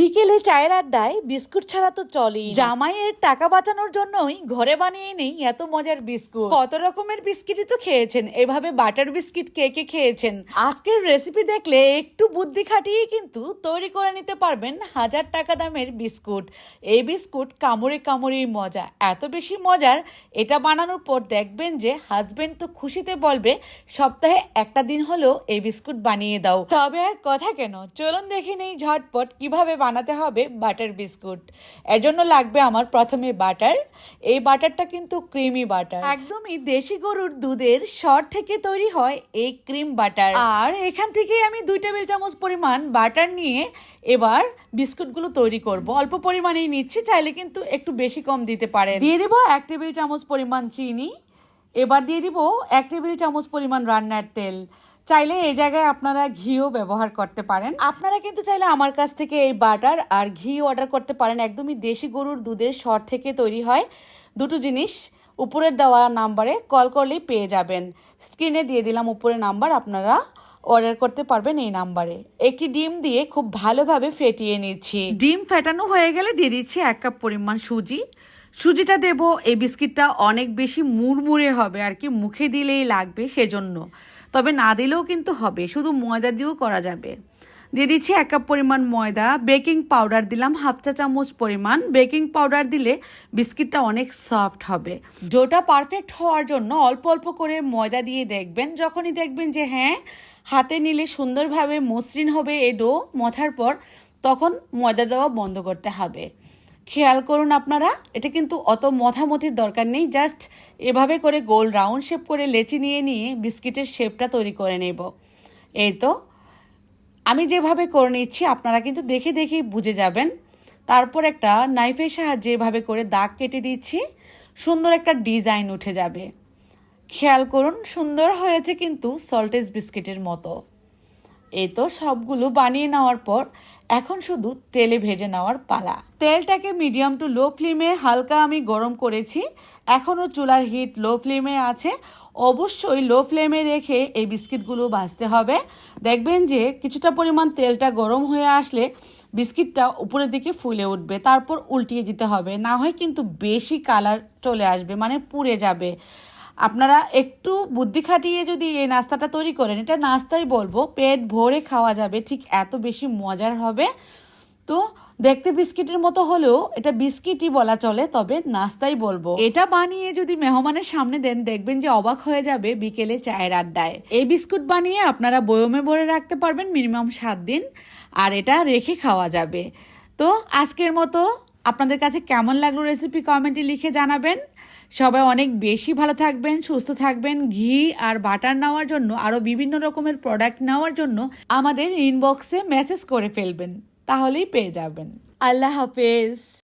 বিকেলে চায়ের আড্ডায় বিস্কুট ছাড়া তো চলেই জামাইয়ের টাকা বাঁচানোর জন্যই ঘরে বানিয়ে নেই এত মজার বিস্কুট। কত রকমের বিস্কিটই তো খেয়েছেন, এভাবে বাটার বিস্কিট কে কে খেয়েছেন? আজকের রেসিপি দেখলে একটু বুদ্ধি খাটিয়ে কিন্তু তৈরি করে নিতে পারবেন হাজার টাকা দামের বিস্কুট। এই বিস্কুট কামড়ে কামড়েই মজা, এত বেশি মজার এটা বানানোর পর দেখবেন যে হাজবেন্ড তো খুশিতে বলবে, সপ্তাহে একটা দিন হলেও এই বিস্কুট বানিয়ে দাও। তবে আর কথা কেন? চলুন দেখে নেই ঝটপট কীভাবে বানাতে হবে বাটার বিস্কুট। এর জন্য লাগবে আমার প্রথমে বাটার। এই বাটারটা কিন্তু ক্রিমি বাটার। একদমই দেশি গরুর দুধের সর থেকে তৈরি হয় এই ক্রিম বাটার। আর এখান থেকে আমি দুই টেবিল চামচ পরিমাণ বাটার নিয়ে এবার বিস্কুটগুলো তৈরি করব। অল্প পরিমাণেই নিচ্ছি চাইলে কিন্তু একটু বেশি কম দিতে পারে দিয়ে দেবো এক টেবিল চামচ পরিমাণ চিনি। এবার দিয়ে দিব এক টেবিল চামচ পরিমাণ রান্নার তেল। চাইলে এই জায়গায় আপনারা ঘিও ব্যবহার করতে পারেন। আপনারা কিন্তু চাইলে আমার কাছ থেকে এই বাটার আর ঘি অর্ডার করতে পারেন। একদমই দেশি গরুর দুধের সর থেকে তৈরি হয়। দুটো জিনিস উপরের দেওয়া নাম্বারে কল করলেই পেয়ে যাবেন। স্ক্রিনে দিয়ে দিলাম উপরে নাম্বার আপনারা অর্ডার করতে পারবেন এই নাম্বারে। একটি ডিম দিয়ে খুব ভালোভাবে ফেটিয়ে নিচ্ছি। ডিম ফেটানো হয়ে গেলে দিয়ে দিচ্ছি এক কাপ পরিমাণ সুজি। সুজিটা দেব, এই বিস্কিটটা অনেক বেশি মুড়মুড়ে হবে, আর কি মুখে দিলেই লাগবে সেজন্য। তবে না দিলেও কিন্তু হবে, শুধু ময়দা দিয়েও করা যাবে। দিয়ে দিচ্ছি এক কাপ পরিমাণ ময়দা, বেকিং পাউডার দিলাম, হাফ চা চামচ পরিমাণ। বেকিং পাউডার দিলে বিস্কিটটা অনেক সফট হবে। ডোটা পারফেক্ট হওয়ার জন্য অল্প অল্প করে ময়দা দিয়ে দেখবেন। যখনই দেখবেন যে হ্যাঁ হাতে নিলে সুন্দরভাবে মসৃণ হবে এই ডো মথার পর, তখন ময়দা দেওয়া বন্ধ করতে হবে। খেয়াল করুন আপনারা, এটা কিন্তু অত মথামথির দরকার নেই জাস্ট এভাবে করে গোল রাউন্ড শেপ করে লেচি নিয়ে নিয়ে বিস্কিটের শেপটা তৈরি করে নেব। এই তো, আমি যেভাবে করে নিচ্ছি, আপনারা কিন্তু দেখে দেখেই বুঝে যাবেন। তারপর একটা নাইফের সাহায্যে এভাবে করে দাগ কেটে দিচ্ছি, সুন্দর একটা ডিজাইন উঠে যাবে। খেয়াল করুন, সুন্দর হয়েছে কিন্তু সল্টেজ বিস্কিটের মতো। এই তো সবগুলো বানিয়ে নেওয়ার পর এখন শুধু তেলে ভেজে নেওয়ার পালা। তেলটাকে মিডিয়াম টু লো ফ্লেমে হালকা আমি গরম করেছি। এখনও চুলার হিট লো ফ্লেমে আছে। অবশ্যই লো ফ্লেমে রেখে এই বিস্কিটগুলো ভাজতে হবে। দেখবেন যে কিছুটা পরিমাণ তেলটা গরম হয়ে আসলে বিস্কিটটা উপরের দিকে ফুলে উঠবে, তারপর উল্টিয়ে দিতে হবে। না হয় কিন্তু বেশি কালার চলে আসবে মানে পুড়ে যাবে। আপনারা একটু বুদ্ধি খাটিয়ে যদি এই নাস্তাটা তৈরি করেন, এটা নাস্তাই বলব, পেট ভরে খাওয়া যাবে, ঠিক এত বেশি মজার হবে। তো দেখতে বিস্কিটের মতো হলেও এটা বিস্কিটই বলা চলে, তবে নাস্তাই বলব। এটা বানিয়ে যদি মেহমানের সামনে দেন, দেখবেন যে অবাক হয়ে যাবে বিকেলে চায়ের আড্ডায়। এই বিস্কুট বানিয়ে আপনারা বয়মে ভরে রাখতে পারবেন মিনিমাম সাত দিন, আর এটা রেখে খাওয়া যাবে। তো আজকের মতো, আপনাদের কাছে কেমন লাগল রেসিপি কমেন্টে লিখে জানাবেন। সবাই অনেক বেশি ভালো থাকবেন, সুস্থ থাকবেন। ঘি আর বাটার নেওয়ার জন্য আরও বিভিন্ন রকমের প্রোডাক্ট নেওয়ার জন্য আমাদের ইনবক্সে মেসেজ করে ফেলবেন। তাহলেই পেয়ে যাবেন। আল্লাহ হাফেজ।